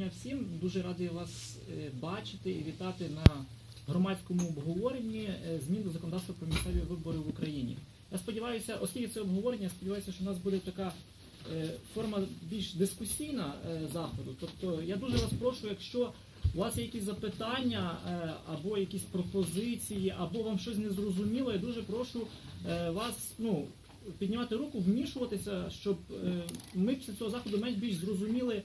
дня всім. Дуже радий вас е, бачити і вітати на громадському обговоренні е, змін до законодавства про місцеві вибори в Україні. Я сподіваюся, оскільки це обговорення, я сподіваюся, що у нас буде така е, форма більш дискусійна заходу. Тобто я дуже вас прошу, якщо у вас є якісь запитання або якісь пропозиції, або вам щось не зрозуміло, я дуже прошу вас ну, піднімати руку, вмішуватися, щоб ми після цього заходу менш більш зрозуміли,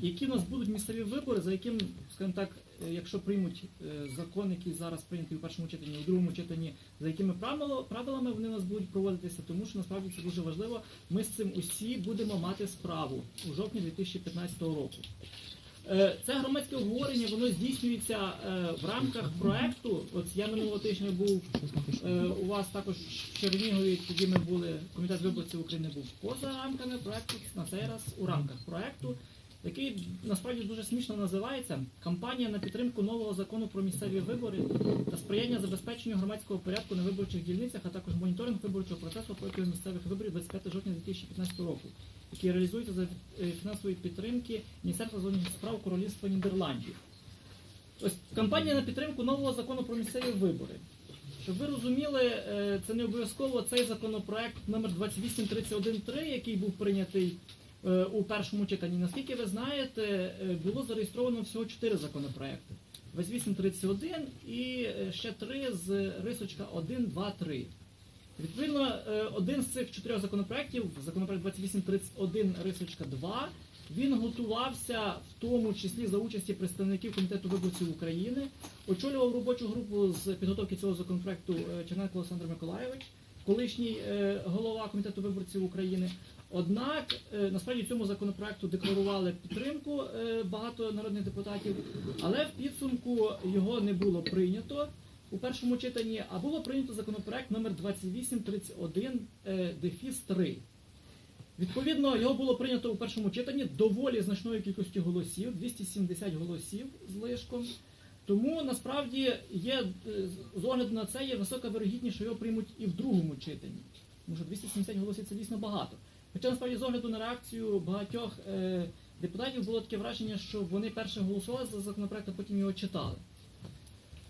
які в нас будуть місцеві вибори, за яким, скажімо так, е, якщо приймуть е, закон, який зараз прийнятий у першому читанні, у другому читанні, за якими правилами вони у нас будуть проводитися, тому що насправді це дуже важливо. Ми з цим усі будемо мати справу у жовтні 2015 року. Е, Це громадське обговорення, воно здійснюється е, в рамках проекту. От я минулого тижня був е, у вас також в Чернігові, тоді ми були, комітет виборців України був поза рамками проекту, на цей раз у рамках проекту, який насправді дуже смішно називається Кампанія на підтримку нового закону про місцеві вибори та сприяння забезпеченню громадського порядку на виборчих дільницях, а також моніторинг виборчого процесу протягом місцевих виборів 25 жовтня 2015 року, який реалізується за е, фінансової підтримки Міністерства зовнішніх справ Королівства Нідерландів. Ось кампанія на підтримку нового закону про місцеві вибори. Щоб ви розуміли, е, це не обов'язково цей законопроект номер 28313, який був прийнятий у першому читанні. Наскільки ви знаєте, е, було зареєстровано всього 4 законопроекти. 2831 і е, ще 3 з рисочка 1, 2, 3. Відповідно, е, один з цих чотирьох законопроєктів, законопроект 2831 рисочка 2, він готувався в тому числі за участі представників комітету виборців України, очолював робочу групу з підготовки цього законопроекту е, Черненко Олександр Миколайович, колишній е, голова комітету виборців України. Однак е, насправді цьому законопроекту декларували підтримку е, багато народних депутатів, але в підсумку його не було прийнято у першому читанні, а було прийнято законопроект номер 2831 е, дефіс 3. Відповідно, його було прийнято у першому читанні доволі значною кількістю голосів, 270 голосів з лишком. Тому насправді є з огляду на це є висока вирогідність, що його приймуть і в другому читанні. Що 270 голосів це дійсно багато. Хоча насправді з огляду на реакцію багатьох е, депутатів було таке враження, що вони перше голосували за законопроект, а потім його читали.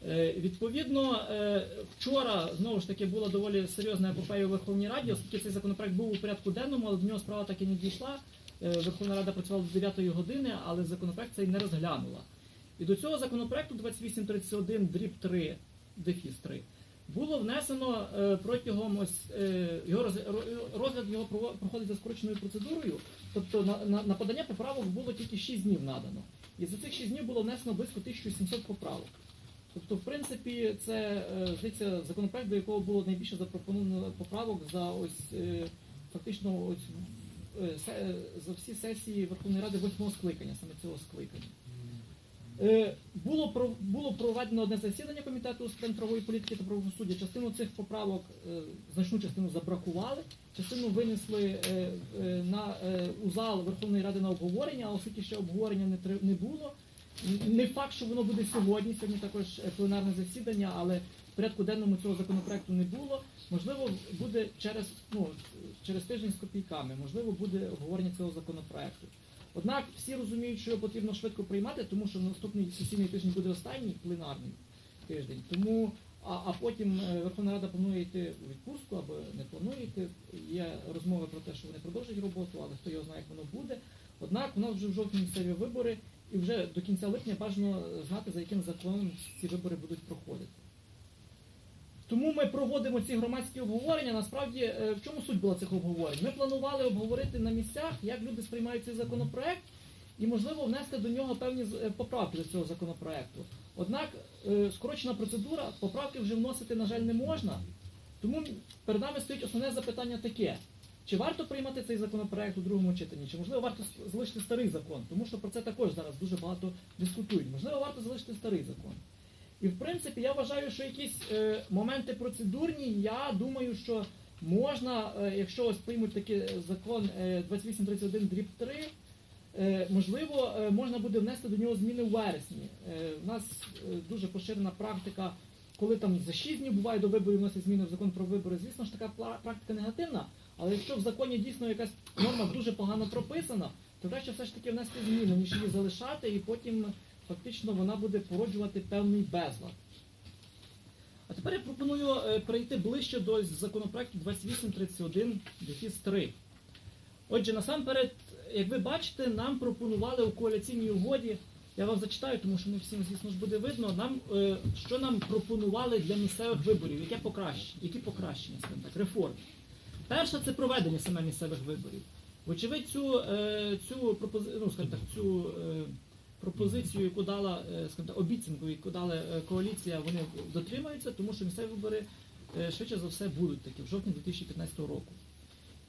Е, Відповідно, е, вчора знову ж таки була доволі серйозна епопея у Верховній Раді, оскільки цей законопроект був у порядку денному, але до нього справа так і не дійшла. Е, Верховна Рада працювала до 9 години, але законопроект цей не розглянула. І до цього законопроекту 2831 дріб 3, дефіс 3, було внесено е, протягом ось е, його розгляд його проходить за скороченою процедурою. Тобто на, на, на подання поправок було тільки 6 днів надано. І за цих 6 днів було внесено близько 1700 поправок. Тобто, в принципі, це е, здається законопроект, до якого було найбільше запропоновано поправок за ось фактично ось за всі сесії Верховної Ради восьмого скликання, саме цього скликання. Е, Було було проведено одне засідання комітету з питань правової політики та правосуддя. Частину цих поправок е, значну частину забракували, частину винесли е, на у зал Верховної Ради на обговорення, а оскільки ще обговорення не не було. Не факт, що воно буде сьогодні. Сьогодні також пленарне засідання, але в порядку денному цього законопроекту не було. Можливо, буде через ну через тиждень з копійками. Можливо, буде обговорення цього законопроекту. Однак всі розуміють, що його потрібно швидко приймати, тому що наступний сесійний тиждень буде останній пленарний тиждень. Тому а, а потім е, Верховна Рада планує йти у відпустку або не планує йти. Є розмови про те, що вони продовжать роботу, але хто його знає, як воно буде. Однак у нас вже в жовтні місцеві вибори, і вже до кінця липня бажано знати, за яким законом ці вибори будуть проходити. Тому ми проводимо ці громадські обговорення. Насправді, е, в чому суть була цих обговорень? Ми планували обговорити на місцях, як люди сприймають цей законопроект, і можливо внести до нього певні е, поправки до цього законопроекту. Однак е, скорочена процедура, поправки вже вносити, на жаль, не можна. Тому перед нами стоїть основне запитання таке: чи варто приймати цей законопроект у другому читанні, чи можливо варто залишити старий закон, тому що про це також зараз дуже багато дискутують. Можливо, варто залишити старий закон. І в принципі я вважаю, що якісь е, моменти процедурні, я думаю, що можна, е, якщо ось приймуть такий закон е, 2831 дріб 3, е, можливо, е, можна буде внести до нього зміни у вересні. Е, у нас е, дуже поширена практика, коли там за 6 днів буває до виборів вносять зміни в закон про вибори. Звісно ж, така практика негативна, але якщо в законі дійсно якась норма дуже погано прописана, то краще все ж таки внести зміну, ніж її залишати, і потім фактично вона буде породжувати певний безлад. А тепер я пропоную е, перейти ближче до законопроекту 2831 дефіс 3. Отже, насамперед, як ви бачите, нам пропонували у коаліційній угоді, я вам зачитаю, тому що не всім, звісно ж, буде видно, нам, е, що нам пропонували для місцевих виборів, яке покращення, які покращення, скажімо так, реформи. Перше це проведення саме місцевих виборів. Вочевидь, цю, е, цю, ну, скажімо так, цю пропозицію, яку дала, е, скажімо обіцянку, яку дала е, коаліція, вони дотримаються, тому що місцеві вибори е, швидше за все будуть такі в жовтні 2015 року.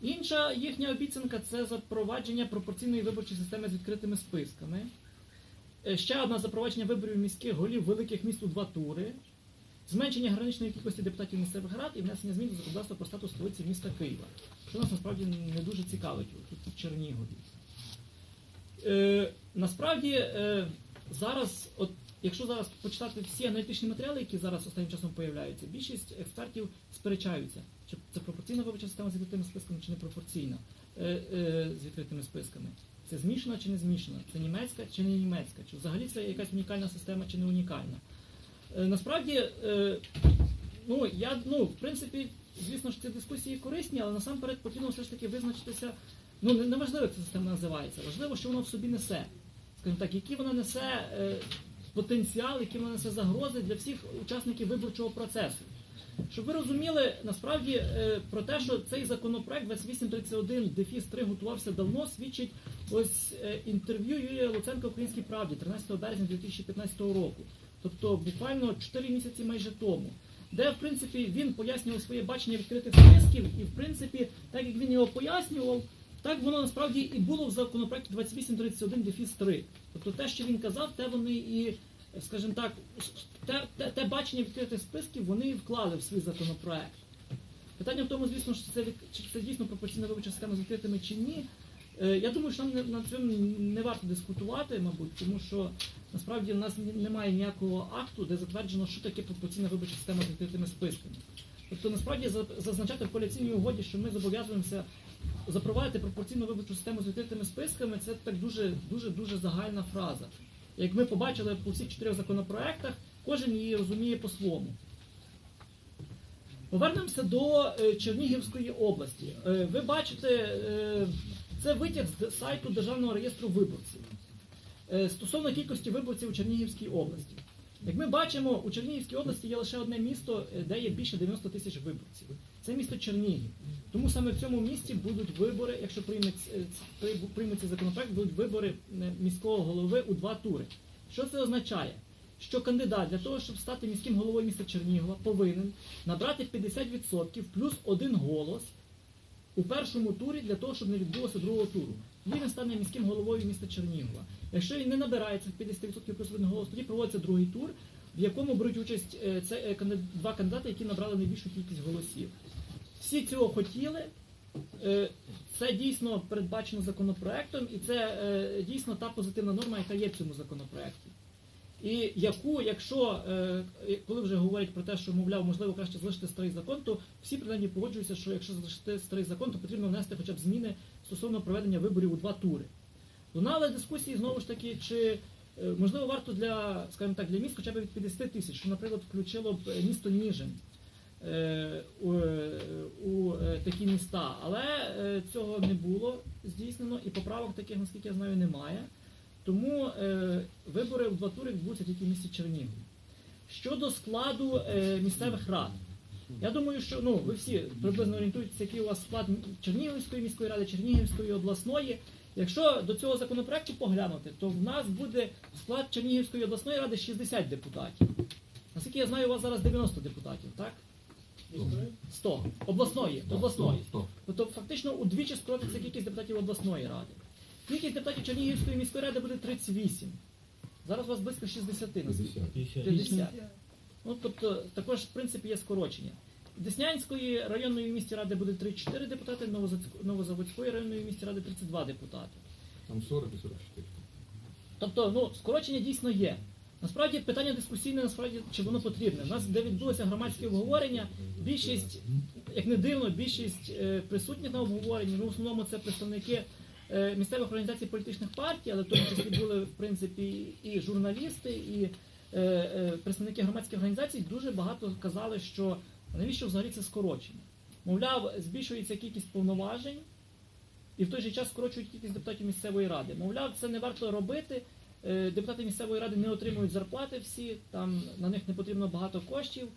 Інша їхня обіцянка це запровадження пропорційної виборчої системи з відкритими списками. Ще одна запровадження виборів міських голів великих міст у два тури, зменшення граничної кількості депутатів місцевих рад і внесення змін до законодавства про статус столиці міста Києва, що нас насправді не дуже цікавить тут в Чернігові. Е, насправді е, зараз, от, якщо зараз почитати всі аналітичні матеріали, які зараз останнім часом появляються, більшість експертів сперечаються, чи це пропорційна виборча система з відкритими списками, чи не пропорційна е, е, з відкритими списками. Це змішана чи не змішана? Це німецька чи не німецька? Чи взагалі це якась унікальна система чи не унікальна? Е, насправді, е, ну я ну, в принципі, звісно ж, ці дискусії корисні, але насамперед потрібно все ж таки визначитися. Ну, не, не важливо, як ця система називається. Важливо, що воно в собі несе. Скажімо так, які вона несе е, потенціал, які вона несе загрози для всіх учасників виборчого процесу. Щоб ви розуміли, насправді е, про те, що цей законопроект 2831 дефіс 3 готувався давно, свідчить ось е, інтерв'ю Юрія Луценка Українській правді 13 березня 2015 року. Тобто буквально 4 місяці майже тому. Де, в принципі, він пояснював своє бачення відкритих списків, і, в принципі, так як він його пояснював, так воно насправді і було в законопроекті 2831 дефіс 3. Тобто те, що він казав, те вони і, скажімо так, те, те, те бачення відкритих списків вони вклали в свій законопроект. Питання в тому, звісно, що це, чи це дійсно пропорційна виборча система з відкритими чи ні. Е, Я думаю, що нам на цьому не варто дискутувати, мабуть, тому що насправді в нас немає ніякого акту, де затверджено, що таке пропорційна виборча система з відкритими списками. Тобто, насправді зазначати в коаліційній угоді, що ми зобов'язуємося запровадити пропорційну виборчу систему з відкритими списками, це так дуже дуже дуже загальна фраза. Як ми побачили по всіх чотирьох законопроектах, кожен її розуміє по-своєму. Повернемося до е, Чернігівської області. Е, ви бачите, це витяг з сайту Державного реєстру виборців е, стосовно кількості виборців у Чернігівській області. Як ми бачимо, у Чернігівській області є лише одне місто, е, де є більше 90 тисяч виборців. Це місто Чернігів. Тому саме в цьому місті будуть вибори, якщо прийметься е, законопроект, будуть вибори міського голови у два тури. Що це означає? Що кандидат для того, щоб стати міським головою міста Чернігова, повинен набрати 50% плюс один голос у першому турі для того, щоб не відбулося другого туру. Тоді він стане міським головою міста Чернігова. Якщо він не набирає цих 50% плюс один голос, тоді проводиться другий тур, в якому беруть участь е, це е, два кандидати, які набрали найбільшу кількість голосів. Всі цього хотіли. Е, Це дійсно передбачено законопроектом, і це дійсно та позитивна норма, яка є в цьому законопроекті. І яку, якщо е, коли вже говорять про те, що мовляв, можливо, краще залишити старий закон, то всі принаймні погоджуються, що якщо залишити старий закон, то потрібно внести хоча б зміни стосовно проведення виборів у два тури. Лунали дискусії знову ж таки, чи е, можливо варто для, скажімо так, для міст хоча б від 50 тисяч, що, наприклад, включило б місто Ніжин е, у, у е, такі міста. Але е, цього не було здійснено, і поправок таких, наскільки я знаю, немає. Тому е, вибори в два відбудуться тільки в місті Чернігів. Щодо складу е, місцевих рад, я думаю, що ну, ви всі приблизно орієнтуєтеся, який у вас склад Чернігівської міської ради, Чернігівської обласної. Якщо до цього законопроекту поглянути, то в нас буде склад Чернігівської обласної ради 60 депутатів. Наскільки я знаю, у вас зараз 90 депутатів, так? 100. Обласної. обласної. Тобто фактично удвічі скоротиться кількість депутатів обласної ради. Кількість депутатів Чернігівської міської ради буде 38. Зараз у вас близько 60. наскільки? 50. Ну, тобто, також, в принципі, є скорочення. Деснянської районної місті ради буде 34 депутати, Новозаводської районної місті ради 32 депутати. Там 40 і 44. Тобто, ну, скорочення дійсно є. Насправді питання дискусійне, насправді, чи воно потрібне. У нас, де відбулося громадське обговорення, більшість, як не дивно, більшість е, присутніх на обговоренні, ну, в основному це представники місцевих організацій політичних партій, але в тому числі були в принципі і журналісти, і е, е, представники громадських організацій дуже багато казали, що навіщо взагалі це скорочення. Мовляв, збільшується кількість повноважень, і в той же час скорочують кількість депутатів місцевої ради. Мовляв, це не варто робити. Е, Депутати місцевої ради не отримують зарплати всі, там на них не потрібно багато коштів.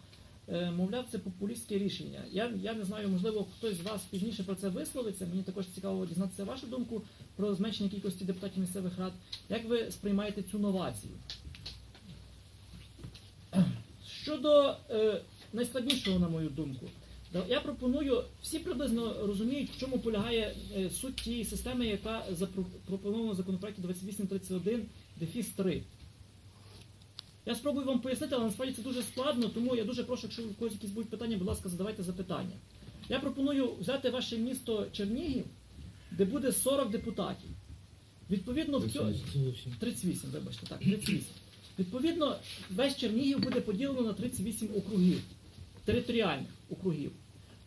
Е, Мовляв, це популістське рішення. Я, я не знаю, можливо, хтось з вас пізніше про це висловиться. Мені також цікаво дізнатися вашу думку про зменшення кількості депутатів місцевих рад. Як ви сприймаєте цю новацію? Щодо е, найскладнішого, на мою думку, я пропоную, всі приблизно розуміють, в чому полягає е, суть тієї системи, яка запропонована в законопроекті 2831 дефіс 3. Я спробую вам пояснити, але насправді це дуже складно, тому я дуже прошу, якщо у когось якісь будуть питання, будь ласка, задавайте запитання. Я пропоную взяти ваше місто Чернігів, де буде 40 депутатів. Відповідно, в цьому 38, вибачте, так, 38. Відповідно, весь Чернігів буде поділено на 38 округів, територіальних округів.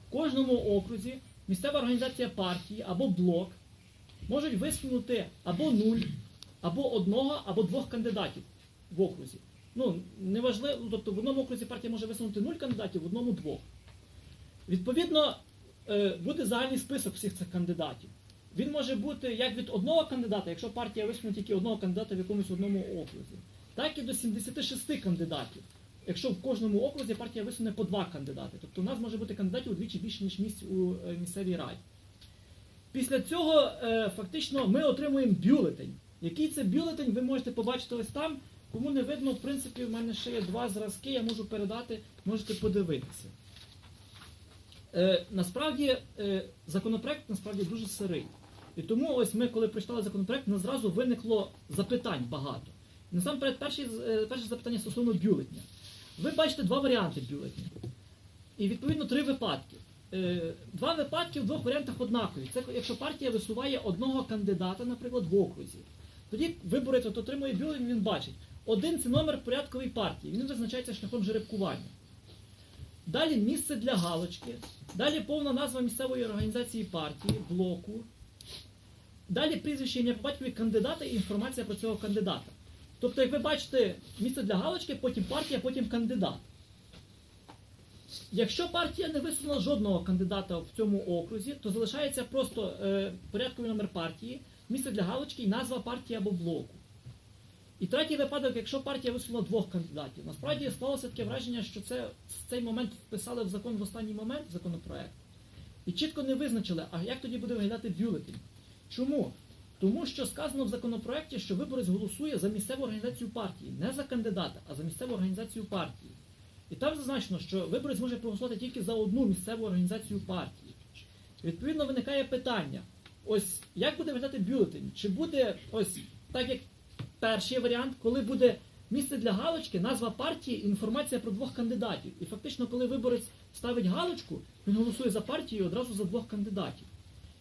В кожному окрузі місцева організація партії або блок можуть висунути або нуль, або одного, або двох кандидатів в окрузі. Ну, неважливо, ну, тобто в одному окрузі партія може висунути нуль кандидатів, в одному двох. Відповідно, е, буде загальний список всіх цих кандидатів. Він може бути як від одного кандидата, якщо партія висуне тільки одного кандидата в якомусь одному окрузі, так і до 76 кандидатів. Якщо в кожному окрузі партія висуне по два кандидати. Тобто у нас може бути кандидатів удвічі більше, ніж місць у е, місцевій раді. Після цього е, фактично ми отримуємо бюлетень. Який це бюлетень, ви можете побачити ось там. Кому не видно, в принципі, в мене ще є два зразки, я можу передати, можете подивитися. Е, насправді е, законопроект насправді дуже сирий. І тому ось ми, коли прочитали законопроект, нас зразу виникло запитань багато. Насамперед, перше, перше запитання стосовно бюлетня. Ви бачите два варіанти бюлетня. І відповідно три випадки. Е, Два випадки в двох варіантах однакові. Це якщо партія висуває одного кандидата, наприклад, в окрузі. Тоді виборець отримує бюлетень, він бачить. Один це номер порядкової партії, він визначається шляхом жеребкування. Далі місце для галочки. Далі повна назва місцевої організації партії, блоку. Далі прізвище ім'я по батькові кандидата і інформація про цього кандидата. Тобто, як ви бачите, місце для галочки, потім партія, потім кандидат. Якщо партія не висунула жодного кандидата в цьому окрузі, то залишається просто е, порядковий номер партії, місце для галочки і назва партії або блоку. І третій випадок, якщо партія висунула двох кандидатів. Насправді склалося таке враження, що це, цей момент вписали в закон в останній момент законопроект. І чітко не визначили, а як тоді буде виглядати бюлетень. Чому? Тому що сказано в законопроекті, що виборець голосує за місцеву організацію партії, не за кандидата, а за місцеву організацію партії. І там зазначено, що виборець може проголосувати тільки за одну місцеву організацію партії. Відповідно, виникає питання: ось як буде виглядати бюлетень? Чи буде ось так, як перший варіант, коли буде місце для галочки, назва партії, інформація про двох кандидатів. І фактично, коли виборець ставить галочку, він голосує за партію одразу за двох кандидатів.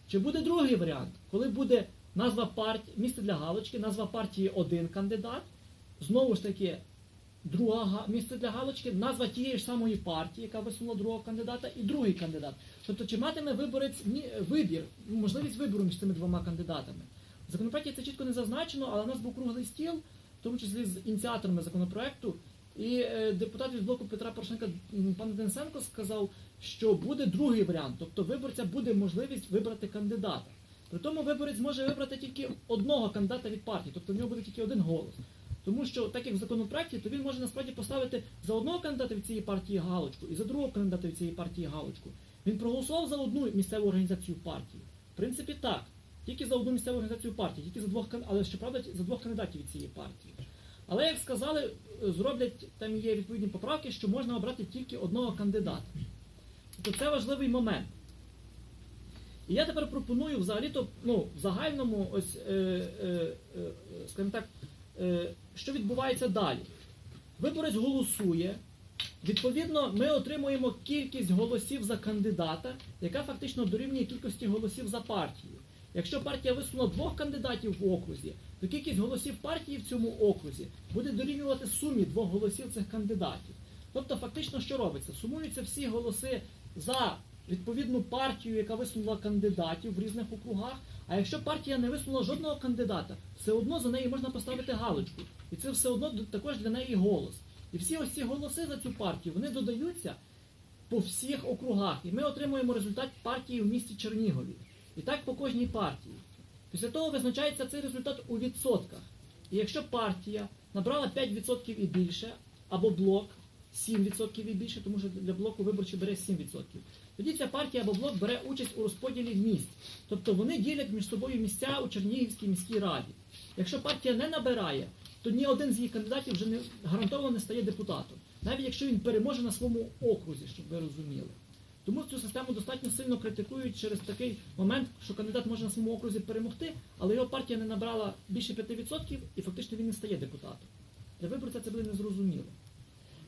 Чи буде другий варіант, коли буде назва партії, місце для галочки, назва партії один кандидат, знову ж таки, друга місце для галочки, назва тієї ж самої партії, яка висунула другого кандидата, і другий кандидат. Тобто, чи матиме виборець вибір, можливість вибору між цими двома кандидатами? В законопроекті це чітко не зазначено, але у нас був круглий стіл, в тому числі з ініціаторами законопроекту. І е, депутат від блоку Петра Порошенка пан Денисенко сказав, що буде другий варіант, тобто виборця буде можливість вибрати кандидата. При тому виборець може вибрати тільки одного кандидата від партії, тобто в нього буде тільки один голос. Тому що, так як в законопроекті, то він може насправді поставити за одного кандидата від цієї партії галочку і за другого кандидата від цієї партії галочку. Він проголосував за одну місцеву організацію партії. В принципі, так. Тільки за одну місцеву організацію партії, тільки за двох але щоправда за двох кандидатів від цієї партії. Але як сказали, е, зроблять там є відповідні поправки, що можна обрати тільки одного кандидата. Тобто це важливий момент. І я тепер пропоную взагалі-то ну, в загальному, ось, е, е, е, скажімо так, е, що відбувається далі. Виборець голосує. Відповідно, ми отримуємо кількість голосів за кандидата, яка фактично дорівнює кількості голосів за партію. Якщо партія висунула двох кандидатів в окрузі, то кількість голосів партії в цьому окрузі буде дорівнювати сумі двох голосів цих кандидатів. Тобто, фактично, що робиться? Сумуються всі голоси за відповідну партію, яка висунула кандидатів в різних округах. А якщо партія не висунула жодного кандидата, все одно за неї можна поставити галочку. І це все одно також для неї голос. І всі ось ці голоси за цю партію вони додаються по всіх округах. І ми отримуємо результат партії в місті Чернігові. І так по кожній партії. Після того визначається цей результат у відсотках. І якщо партія набрала 5% і більше, або блок 7% і більше, тому що для блоку виборчий бере 7%, тоді ця партія або блок бере участь у розподілі місць. Тобто вони ділять між собою місця у Чернігівській міській раді. Якщо партія не набирає, то ні один з її кандидатів вже не гарантовано не стає депутатом, навіть якщо він переможе на своєму окрузі, щоб ви розуміли. Тому цю систему достатньо сильно критикують через такий момент, що кандидат може на своєму окрузі перемогти, але його партія не набрала більше 5% і фактично він не стає депутатом. Для виборця це буде незрозуміло.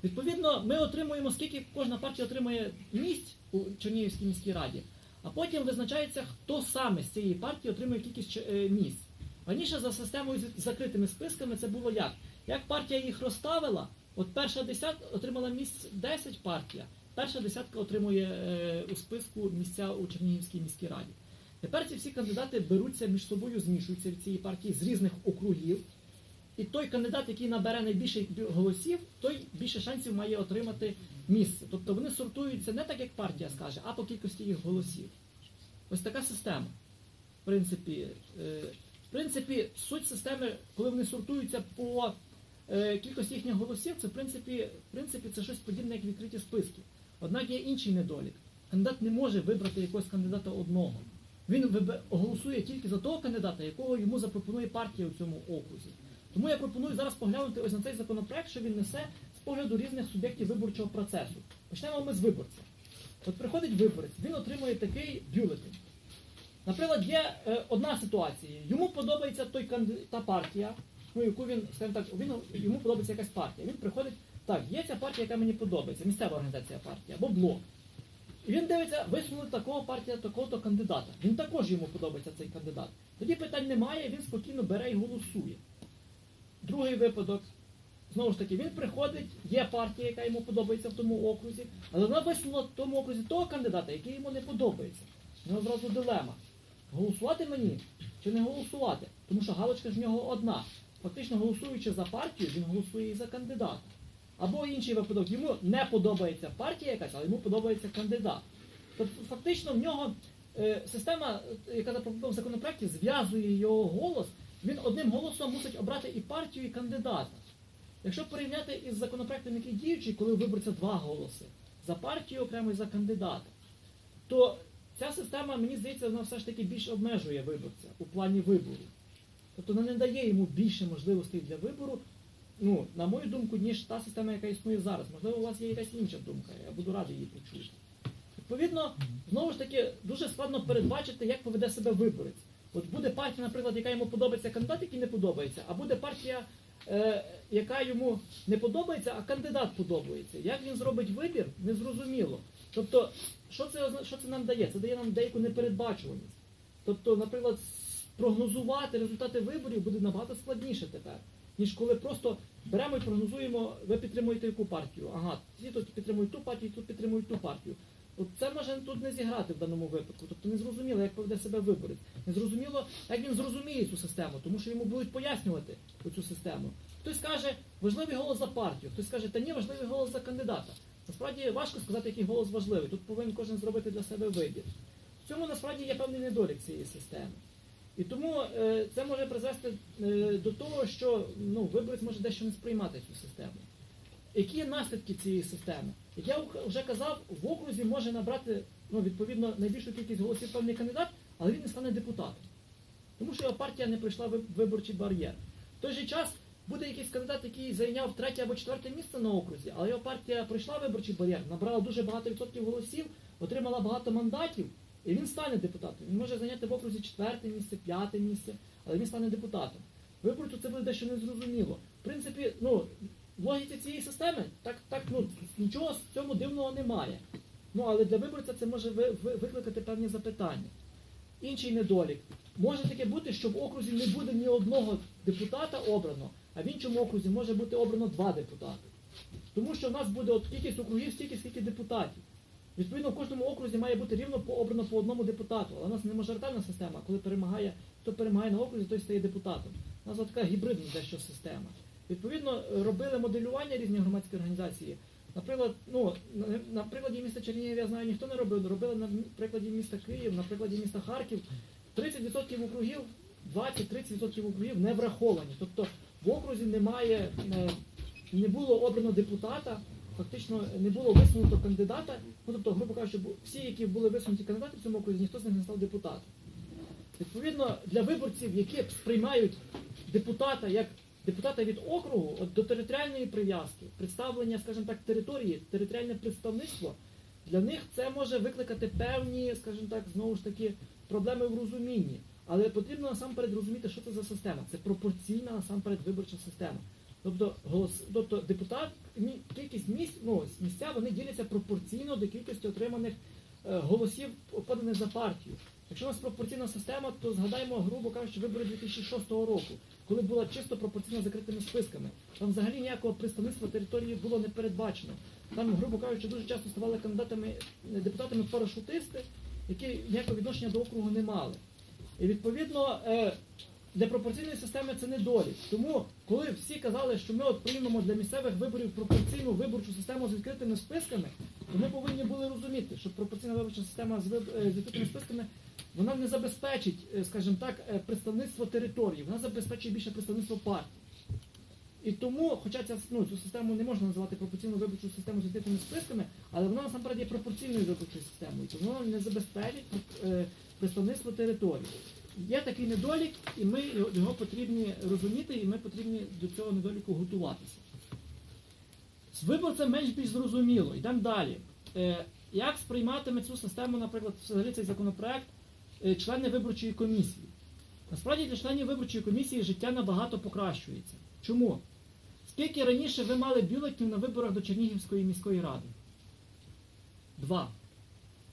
Відповідно, ми отримуємо, скільки кожна партія отримує місць у Чернігівській міській раді, а потім визначається, хто саме з цієї партії отримує кількість е, місць. Раніше за системою з закритими списками це було як? Як партія їх розставила, от перша десятка отримала місць 10 партія, перша десятка отримує е, у списку місця у Чернігівській міській раді. Тепер ці всі кандидати беруться між собою, змішуються від цієї партії з різних округів. І той кандидат, який набере найбільше голосів, той більше шансів має отримати місце. Тобто вони сортуються не так, як партія скаже, а по кількості їх голосів. Ось така система. В принципі, е, в принципі, суть системи, коли вони сортуються по е, кількості їхніх голосів, це в принципі, в принципі це щось подібне, як відкриті списки. Однак є інший недолік. Кандидат не може вибрати якогось кандидата одного. Він голосує тільки за того кандидата, якого йому запропонує партія у цьому окрузі. Тому я пропоную зараз поглянути ось на цей законопроект, що він несе з погляду різних суб'єктів виборчого процесу. Почнемо ми з виборця. От приходить виборець, він отримує такий бюлетень. Наприклад, є е, одна ситуація. Йому подобається той канди... та партія, ну яку він, скажімо так, він, йому подобається якась партія. Він приходить, так, є ця партія, яка мені подобається, місцева організація партії або блок. І він дивиться, висунули такого партія, такого-то кандидата. Він також йому подобається цей кандидат. Тоді питань немає, він спокійно бере і голосує. Другий випадок. Знову ж таки, він приходить, є партія, яка йому подобається в тому окрузі, але вона висунула в тому окрузі того кандидата, який йому не подобається. У нього зразу дилема. Голосувати мені чи не голосувати? Тому що галочка ж в нього одна. Фактично голосуючи за партію, він голосує і за кандидата. Або інший випадок, йому не подобається партія якась, але йому подобається кандидат. Тобто фактично в нього е, система, яка запропонована в законопроекті, зв'язує його голос, він одним голосом мусить обрати і партію, і кандидата. Якщо порівняти із законопроектом, який діючий, коли виборця два голоси за партію окремо і за кандидата, то ця система, мені здається, вона все ж таки більш обмежує виборця у плані вибору. Тобто вона не дає йому більше можливостей для вибору, ну, на мою думку, ніж та система, яка існує зараз. Можливо, у вас є якась інша думка, я буду радий її почути. Відповідно, знову ж таки, дуже складно передбачити, як поведе себе виборець. От буде партія, наприклад, яка йому подобається, кандидат, який не подобається, а буде партія, е, яка йому не подобається, а кандидат подобається. Як він зробить вибір, незрозуміло. Тобто, що це, що це нам дає? Це дає нам деяку непередбачуваність. Тобто, наприклад, прогнозувати результати виборів буде набагато складніше тепер, ніж коли просто беремо і прогнозуємо, ви підтримуєте яку партію. Ага, ті тут підтримують ту партію, тут підтримують ту партію. От це може тут не зіграти в даному випадку. Тобто не зрозуміло, як поведе себе виборець. Не зрозуміло, як він зрозуміє цю систему, тому що йому будуть пояснювати цю систему. Хтось каже, важливий голос за партію, хтось каже, та ні, важливий голос за кандидата. Насправді важко сказати, який голос важливий. Тут повинен кожен зробити для себе вибір. В цьому насправді є певний недолік цієї системи. І тому е, це може призвести е, до того, що ну, виборець може дещо не сприймати цю систему. Які є наслідки цієї системи? Як я вже казав, в окрузі може набрати ну, відповідно найбільшу кількість голосів певний кандидат, але він не стане депутатом. Тому що його партія не пройшла виборчий бар'єр. В той же час буде якийсь кандидат, який зайняв третє або четверте місце на окрузі, але його партія пройшла виборчий бар'єр, набрала дуже багато відсотків голосів, отримала багато мандатів, і він стане депутатом. Він може зайняти в окрузі четверте місце, п'яте місце, але він стане депутатом. Виборцю це буде дещо незрозуміло. В принципі, ну, в логіці цієї системи так, так, ну, нічого з цьому дивного немає. Ну, але для виборця це може ви- ви- викликати певні запитання. Інший недолік. Може таке бути, що в окрузі не буде ні одного депутата обрано, а в іншому окрузі може бути обрано два депутати. Тому що в нас буде от кількість округів стільки, скільки депутатів. Відповідно, в кожному окрузі має бути рівно обрано по одному депутату. Але у нас не мажоритарна система, коли перемагає, хто перемагає на окрузі, той стає депутатом. У нас така гібридна дещо система. Відповідно, робили моделювання різні громадські організації. Наприклад, ну на, на прикладі міста Чернігів я знаю, ніхто не робив. Робили на прикладі міста Київ, на прикладі міста Харків. 30% округів, 20-30% округів не враховані. Тобто в окрузі немає, е, не було обрано депутата, фактично не було висунуто кандидата. Ну тобто, грубо кажучи, всі, які були висунуті кандидати в цьому окрузі, ніхто з них не став депутатом. Відповідно, для виборців, які сприймають депутата як депутата від округу, от до територіальної прив'язки, представлення, скажімо так, території, територіальне представництво, для них це може викликати певні, скажімо так, знову ж таки, проблеми в розумінні. Але потрібно насамперед розуміти, що це за система. Це пропорційна насамперед виборча система. Тобто, голос, тобто депутат, кількість місць, ну, місця вони діляться пропорційно до кількості отриманих е, голосів, поданих за партію. Якщо у нас пропорційна система, то згадаймо, грубо кажучи, вибори 2006 року, коли була чисто пропорційна закритими списками. Там взагалі ніякого представництва території було не передбачено. Там, грубо кажучи, дуже часто ставали кандидатами е, депутатами парашутисти, які ніякого відношення до округу не мали. І відповідно е, для пропорційної системи це недолік. Тому, коли всі казали, що ми от приймемо для місцевих виборів пропорційну виборчу систему з відкритими списками, то ми повинні були розуміти, що пропорційна виборча система з е, відкритими списками вона не забезпечить, е, скажімо так, е, представництво території, вона забезпечує більше представництво партій. І тому, хоча ця, ну, цю систему не можна називати пропорційною виборчою системою з відкритими списками, але вона насамперед є пропорційною виборчою системою, тому вона не забезпечить представництво території. Є такий недолік, і ми його, потрібні розуміти, і ми потрібні до цього недоліку готуватися. З виборцем менш більш зрозуміло. Йдемо далі. Е, як сприйматиме цю систему, наприклад, взагалі цей законопроект, е, члени виборчої комісії? Насправді для членів виборчої комісії життя набагато покращується. Чому? Скільки раніше ви мали бюлетнів на виборах до Чернігівської міської ради? Два.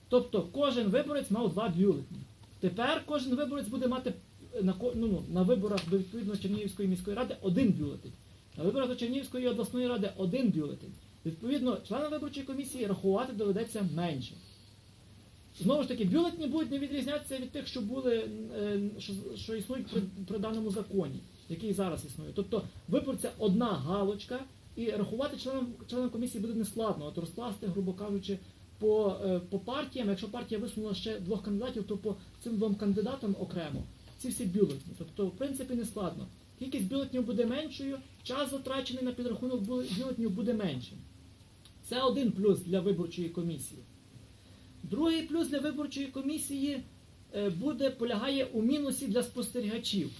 Тобто кожен виборець мав два бюлетні. Тепер кожен виборець буде мати е, на, ну, ну, на виборах відповідно Чернігівської міської ради один бюлетень. На виборах до Чернігівської обласної ради один бюлетень. Відповідно, членам виборчої комісії рахувати доведеться менше. Знову ж таки, бюлетні будуть не відрізнятися від тих, що були, е, що, що існують при, при даному законі, який зараз існує. Тобто виборця одна галочка, і рахувати членам, членам комісії буде нескладно. От розкласти, грубо кажучи, по, е, по партіям, якщо партія висунула ще двох кандидатів, то по цим двом кандидатам окремо ці всі бюлетні. Тобто, в принципі, не складно. Кількість бюлетнів буде меншою, час затрачений на підрахунок бю- бюлетнів буде меншим. Це один плюс для виборчої комісії. Другий плюс для виборчої комісії е, буде полягає у мінусі для спостерігачів.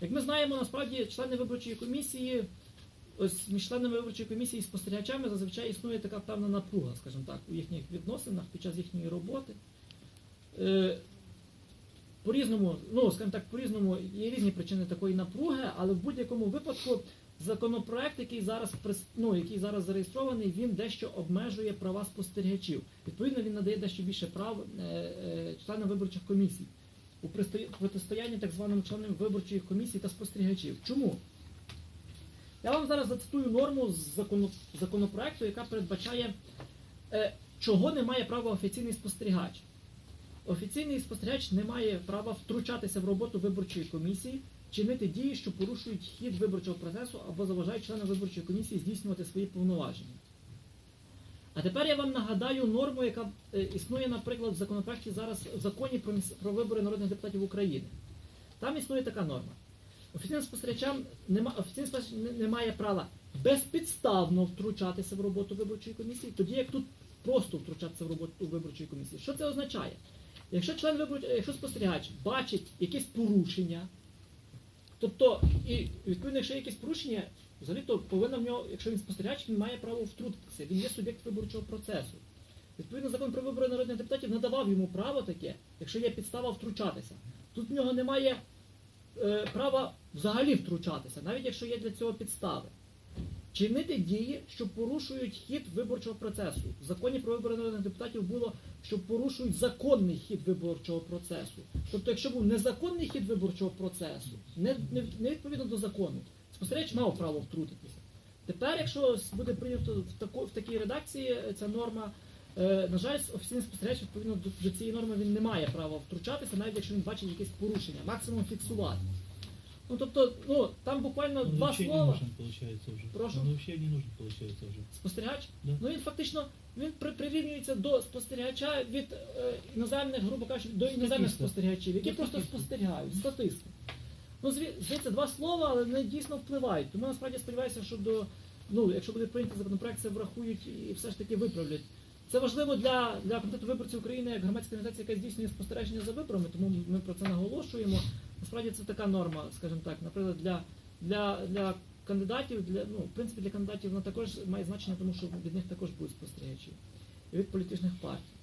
Як ми знаємо, насправді члени виборчої комісії, ось між членами виборчої комісії і спостерігачами зазвичай існує така певна напруга, скажімо так, у їхніх відносинах під час їхньої роботи. Е, По-різному, ну, скажімо так, по-різному є різні причини такої напруги, але в будь-якому випадку законопроект, який зараз ну, який зараз зареєстрований, він дещо обмежує права спостерігачів. Відповідно, він надає дещо більше прав е, е, членам виборчих комісій у протистоянні так званим членам виборчої комісії та спостерігачів. Чому? Я вам зараз зацитую норму з законопроекту, яка передбачає, е, чого не має права офіційний спостерігач. Офіційний спостерігач не має права втручатися в роботу виборчої комісії, чинити дії, що порушують хід виборчого процесу або заважають членам виборчої комісії здійснювати свої повноваження. А тепер я вам нагадаю норму, яка е, існує, наприклад, в законопроекті зараз в законі про вибори народних депутатів України. Там існує така норма. Офіційним спостерігачам нема, офіційний спостерігач не, права безпідставно втручатися в роботу виборчої комісії, тоді як тут просто втручатися в роботу виборчої комісії. Що це означає? Якщо член вибор... якщо спостерігач бачить якесь порушення, тобто, і відповідно, якщо є якесь порушення, взагалі то повинно в нього, якщо він спостерігач, він має право втрутитися. Він є суб'єкт виборчого процесу. Відповідно, закон про вибори народних депутатів надавав йому право таке, якщо є підстава втручатися. Тут в нього немає е, права взагалі втручатися, навіть якщо є для цього підстави. Чинити дії, що порушують хід виборчого процесу. В законі про вибори народних депутатів було, що порушують законний хід виборчого процесу. Тобто, якщо був незаконний хід виборчого процесу, не, не, не відповідно до закону, спостерігач мав право втрутитися. Тепер, якщо буде прийнято в, таку, в такій редакції е, ця норма, Е, на жаль, офіційний спостерігач відповідно до, до цієї норми він не має права втручатися, навіть якщо він бачить якесь порушення, максимум фіксувати. Ну тобто, ну там буквально Он два вообще не слова. нужен, получается, уже. Прошу? Он вообще не нужен, получается, уже. Спостерігач? Да. Ну він фактично він при, прирівнюється до спостерігача від е, іноземних, грубо кажучи, до іноземних Статиста. спостерігачів, які Ну, просто статиста. спостерігають, статисти. Ну, зві- здається, два слова, але вони дійсно впливають. Тому насправді сподіваюся, що до ну, якщо буде прийнятий законопроект, це врахують і все ж таки виправлять. Це важливо для, для комітету виборців України як громадська організація, яка здійснює спостереження за виборами, тому ми про це наголошуємо. Насправді це така норма, скажімо так, наприклад, для, для, для кандидатів, для, ну, в принципі, для кандидатів вона також має значення, тому що від них також будуть спостерігачі. Від політичних партій.